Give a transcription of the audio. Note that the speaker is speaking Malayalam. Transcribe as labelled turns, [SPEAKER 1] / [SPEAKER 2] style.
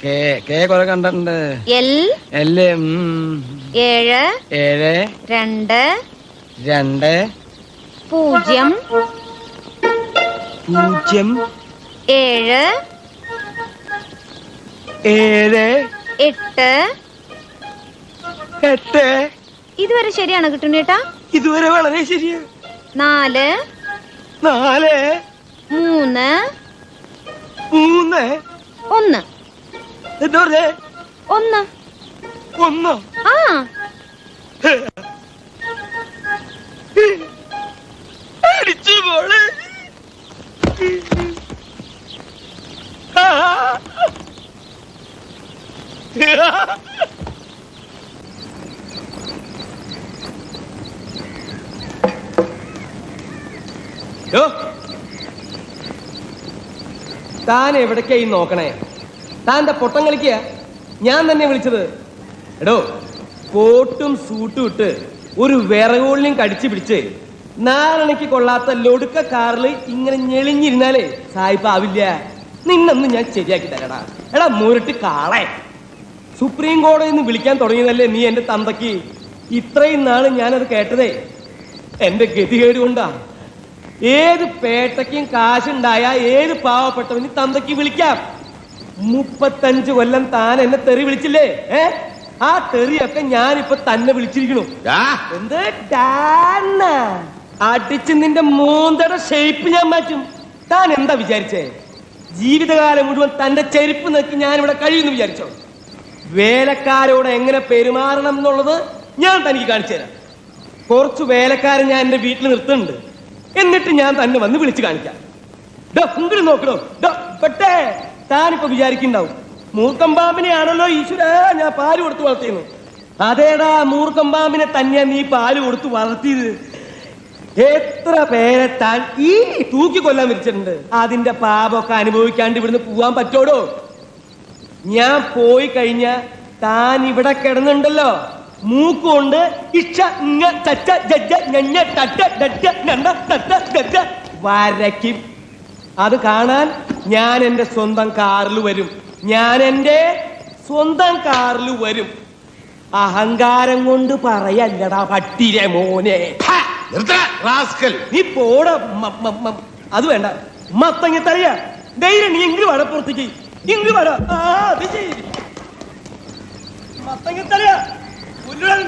[SPEAKER 1] K K കൊറേ കണ്ടിട്ടുണ്ട്.
[SPEAKER 2] എൽ ഏഴ്
[SPEAKER 1] ഏഴ്
[SPEAKER 2] രണ്ട്
[SPEAKER 1] രണ്ട്
[SPEAKER 2] പൂജ്യം
[SPEAKER 1] പൂജ്യം
[SPEAKER 2] ഏഴ്
[SPEAKER 1] ഏഴ്
[SPEAKER 2] എട്ട്.
[SPEAKER 1] എട്ട്.
[SPEAKER 2] ഇതുവരെ ശരിയാണോ കിട്ടുന്നേട്ടാ
[SPEAKER 1] ഇതുവരെ വളരെ ശരിയാ.
[SPEAKER 2] നാല്
[SPEAKER 1] നാല്
[SPEAKER 2] മൂന്ന്
[SPEAKER 1] മൂന്ന്
[SPEAKER 2] ഒന്ന്.
[SPEAKER 1] എന്താ പറഞ്ഞേ
[SPEAKER 2] ഒന്ന്.
[SPEAKER 1] ഒന്നോ.
[SPEAKER 2] ആ.
[SPEAKER 1] അടിച്ചു മോളെ? ആ. യ്യോ. താൻ എവിടേക്കായി നോക്കണേ? താൻ എന്താ പൊട്ടം കളിക്കുക. ഞാൻ തന്നെ വിളിച്ചത്. എടോ കോട്ടും സൂട്ടും ഇട്ട് ഒരു വിറകോളിനും കടിച്ചു പിടിച്ച് നാലണയ്ക്ക് കൊള്ളാത്ത ലൊടുക്ക കാറിൽ ഇങ്ങനെ ഞെളിഞ്ഞിരുന്നാലേ സായിപ്പാവില്ല നിന്നൊന്ന് ഞാൻ ശരിയാക്കി തരടാ. എടാ മുരട്ട് കാളെ. സുപ്രീം കോടതിയിൽ നിന്ന് വിളിക്കാൻ തുടങ്ങിയതല്ലേ നീ എന്റെ തന്തയ്ക്ക്? ഇത്രയും നാൾ ഞാനത് കേട്ടതേ. എന്റെ ഗതികേട് കൊണ്ടാ ഏത് പേട്ടയ്ക്കും കാശുണ്ടായ ഏത് പാവപ്പെട്ടവന് തന്തയ്ക്ക് വിളിക്കാം? മുപ്പത്തഞ്ച് കൊല്ലം താൻ എന്നെ തെറി വിളിച്ചില്ലേ? ഏ? ആ തെറിയൊക്കെ ഞാനിപ്പൊ തന്നെ വിളിച്ചിരിക്കണു. എന്ത്? ഡാന്ന? അടിച്ച് നിന്റെ മൂന്തട ഷേപ്പ് ഞാൻ മാറ്റും. താൻ എന്താ വിചാരിച്ചേ? ജീവിതകാലം മുഴുവൻ തന്റെ ചെരുപ്പ് നോക്കി ഞാൻ ഇവിടെ കഴിയുന്നു വിചാരിച്ചോ? വേലക്കാരോട് എങ്ങനെ പെരുമാറണം എന്നുള്ളത് ഞാൻ തനിക്ക് കാണിച്ചു തരാം. കുറച്ച് വേലക്കാരെ ഞാൻ എന്റെ വീട്ടിൽ നിർത്തുന്നുണ്ട്. എന്നിട്ട് ഞാൻ തന്നെ വന്ന് വിളിച്ചു കാണിക്കാം. ഡോ, ഇങ്ങോട്ട് നോക്കണോ? ഡോ, പെട്ടേ. താനിപ്പോ വിചാരിക്കുണ്ടാവും മൂർക്കം പാമ്പിനെയാണല്ലോ ഈശ്വര ഞാൻ പാൽ കൊടുത്ത് വളർത്തിയെന്ന്. അതേടാ മൂർക്കം പാമ്പിനെ തന്നെയാ നീ പാൽ കൊടുത്ത് വളർത്തിയത്. എത്ര പേരെ താൻ ഈ തൂക്കി കൊല്ലാൻ വിരിച്ചിട്ടുണ്ട് അതിന്റെ പാപമൊക്കെ അനുഭവിക്കാണ്ട് ഇവിടുന്ന് പോവാൻ പറ്റോടോ? ഞാൻ പോയി കഴിഞ്ഞ താൻ ഇവിടെ കിടന്നുണ്ടല്ലോ. മൂക്കുകൊണ്ട് ഇങ്ങ ചച്ച ജജ്ജ വരയ്ക്കും. അത് കാണാൻ ഞാൻ എന്റെ സ്വന്തം കാറിൽ വരും. ഞാൻ എന്റെ സ്വന്തം കാറിൽ വരും. അഹങ്കാരം കൊണ്ട് പറയല്ലടാ പട്ടിരെ മോനെ.
[SPEAKER 3] റാസ്കൽ.
[SPEAKER 1] നീ പോട അത് വേണ്ട. മത്തങ്ങ തറിയ. ധൈര്യം നീ ഇങ്ങനെ വട പുറത്തേക്ക്. ഇങ്ങനെ വട. ആ അത് ചെയ്യും. മത്തങ്ങ തറിയ. പുല്ലുകൾ